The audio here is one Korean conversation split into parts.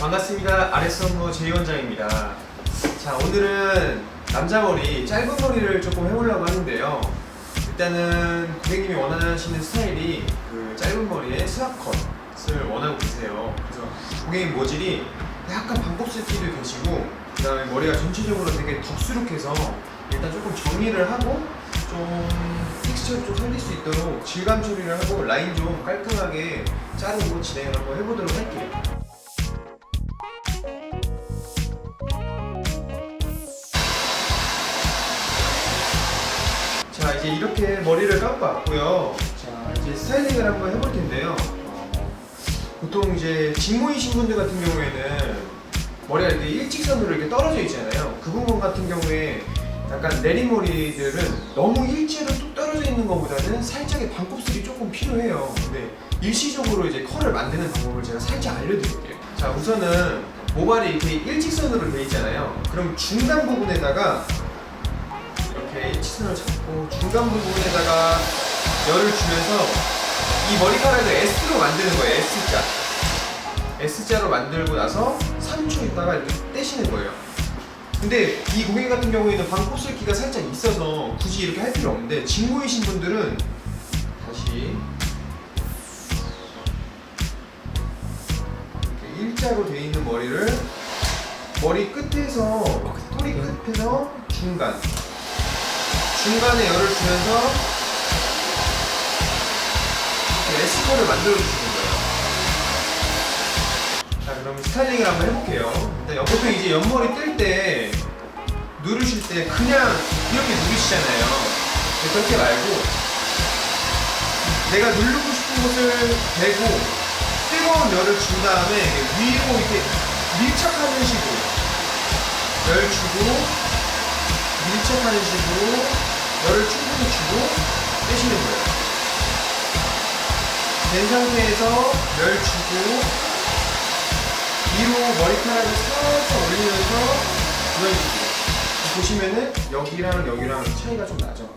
반갑습니다. 아레스 업무 제이원장입니다. 자, 오늘은 남자 머리, 짧은 머리를 조금 해보려고 하는데요. 일단은 고객님이 원하시는 스타일이 그 짧은 머리에 스왑 컷을 원하고 계세요. 그래서 고객님 모질이 약간 반곱슬기도 계시고, 그 다음에 머리가 전체적으로 되게 덥수룩해서 일단 조금 정리를 하고 좀 텍스처를 좀 살릴 수 있도록 질감 처리를 하고 라인 좀 깔끔하게 자르고 진행을 한번 해보도록 할게요. 자 이제 이렇게 머리를 감고 왔고요. 자 이제 스타일링을 한번 해볼 텐데요. 어, 보통 이제 직모이신 분들 같은 경우에는 머리가 이렇게 일직선으로 이렇게 떨어져 있잖아요. 그 부분 같은 경우에 약간 내리머리들은 너무 일제로 뚝 떨어져 있는 것보다는 살짝의 반곱슬이 조금 필요해요. 근데 일시적으로 이제 컬을 만드는 방법을 제가 살짝 알려드릴게요. 자 우선은 모발이 이렇게 일직선으로 돼 있잖아요. 그럼 중간 부분에다가 이렇게 일직선을 잡고 중간 부분에다가 열을 주면서 이 머리카락을 S로 만드는 거예요. S자. S자로 만들고 나서 3초 있다가 이렇게 떼시는 거예요. 근데 이 고객 같은 경우에는 반곱슬기가 살짝 있어서 굳이 이렇게 할 필요 없는데 직모이신 분들은 다시 이렇게 일자로 돼 있는 머리를 머리 끝에서 꼬리 끝에서 중간 중간에 열을 주면서 S컬을 만들어 주시는 거예요. 자 그럼 스타일링을 한번 해볼게요. 일단 보통 이제 옆머리 뜰 때 누르실 때 그냥 이렇게 누르시잖아요. 그렇게 말고 내가 누르고 싶은 곳을 대고 뜨거운 열을 준 다음에 위로 이렇게 밀착하는 식으로 열 주고 밀착하는 식으로 열을 충분히 주고 빼시는 거예요. 된 상태에서 열 주고 위로 머리카락을 살짝 올리면서 누워주고 보시면은 여기랑 여기랑 차이가 좀 나죠.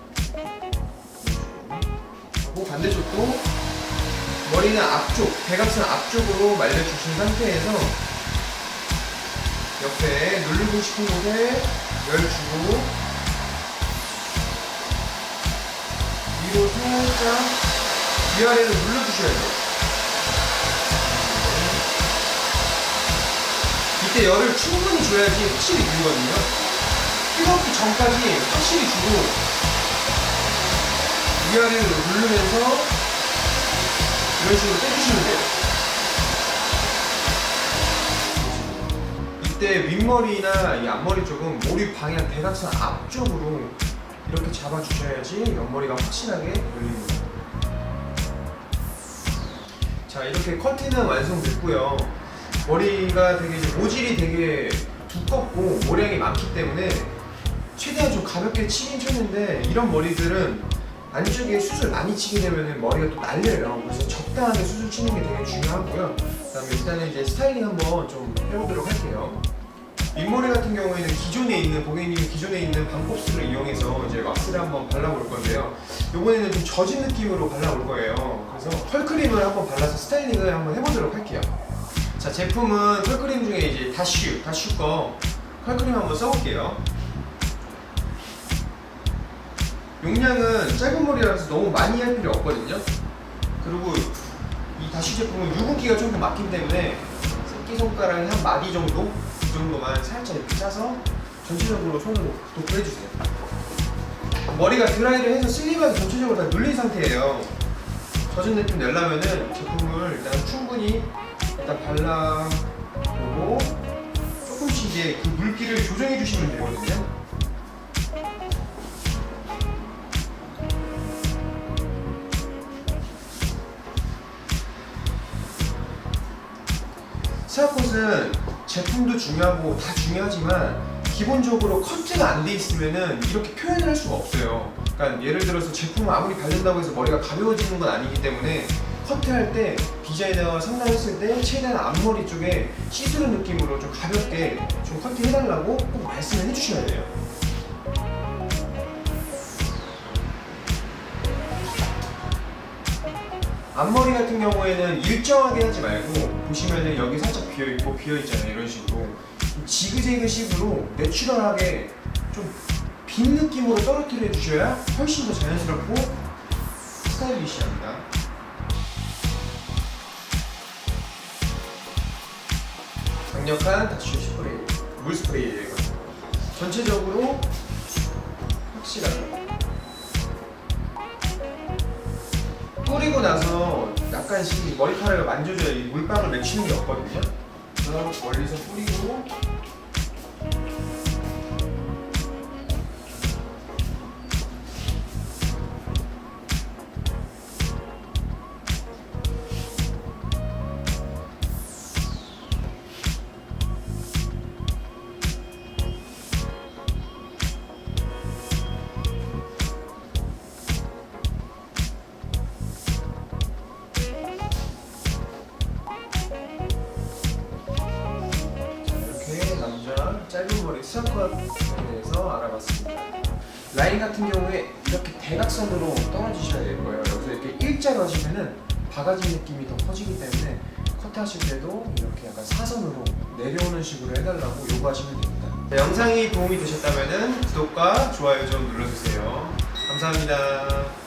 하고 반대쪽도 머리는 앞쪽, 대각선 앞쪽으로 말려주신 상태에서 옆에 누르고 싶은 곳에 열 주고 위로 살짝 위아래로 눌러주셔야 돼요. 이때 열을 충분히 줘야지 확실히 들거든요. 뜨겁기 전까지 확실히 주고 위아래로 누르면서 이런 식으로 빼주시면 돼요. 이때 윗머리나 이 앞머리 쪽은 머리 방향 대각선 앞쪽으로 이렇게 잡아주셔야지 옆머리가 확실하게 열립니다. 자 이렇게 커트는 완성됐고요. 머리가 되게 모질이 되게 두껍고 모량이 많기 때문에 최대한 좀 가볍게 치긴 쳤는데 이런 머리들은 안쪽에 수술 많이 치게 되면 머리가 또 날려요. 그래서 적당하게 수술 치는 게 되게 중요하고요. 그다음에 일단은 이제 스타일링 한번 좀 해보도록 할게요. 윗머리 같은 경우에는 기존에 있는 고객님이 기존에 있는 반곱슬을 이용해서 이제 왁스를 한번 발라볼 건데요. 이번에는 좀 젖은 느낌으로 발라볼 거예요. 그래서 펄크림을 한번 발라서 스타일링을 한번 해보도록 할게요. 자 제품은 펄크림 중에 이제 다슈 다슈 거 펄크림 한번 써볼게요. 용량은 짧은 머리라서 너무 많이 할 필요 없거든요. 그리고 이 다슈 제품은 유분기가 조금 많기 때문에 새끼손가락에 한 마디 정도 이 정도만 살짝 이렇게 짜서 전체적으로 손으로 도포해주세요. 머리가 드라이를 해서 슬림하게 전체적으로 다 눌린 상태예요. 젖은 느낌 내려면은 제품을 일단 충분히 일단 발라보고 조금씩 이제 그 물기를 조정해 주시면 되거든요. 스타컷은 제품도 중요하고 다 중요하지만 기본적으로 커트가 안 돼 있으면은 이렇게 표현을 할 수가 없어요. 그러니까 예를 들어서 제품을 아무리 바른다고 해서 머리가 가벼워지는 건 아니기 때문에 커트할 때 디자이너가 상담했을 때 최대한 앞머리 쪽에 시스루 느낌으로 좀 가볍게 좀 커트 해달라고 꼭 말씀을 해주셔야 돼요. 앞머리 같은 경우에는 일정하게 하지 말고 보시면은 여기 살짝 비어 있고 비어 있잖아요. 이런 식으로 지그재그 식으로 내추럴하게 좀 빈 느낌으로 떨어뜨려 주셔야 훨씬 더 자연스럽고 스타일리시합니다. 강력한 다슈 스프레이, 물 스프레이예요. 전체적으로 확실하게. 나서 약간씩 머리카락을 만져줘야 이 물방울 맺히는 게 없거든요. 그래서 멀리서 뿌리고 짧은 머리 스타컷에 대해서 알아봤습니다. 라인 같은 경우에 이렇게 대각선으로 떨어지셔야 될 거예요. 여기서 이렇게 일자로 하시면은 바가지 느낌이 더 커지기 때문에 컷하실 때도 이렇게 약간 사선으로 내려오는 식으로 해달라고 요구하시면 됩니다. 자, 영상이 도움이 되셨다면 구독과 좋아요 좀 눌러주세요. 감사합니다.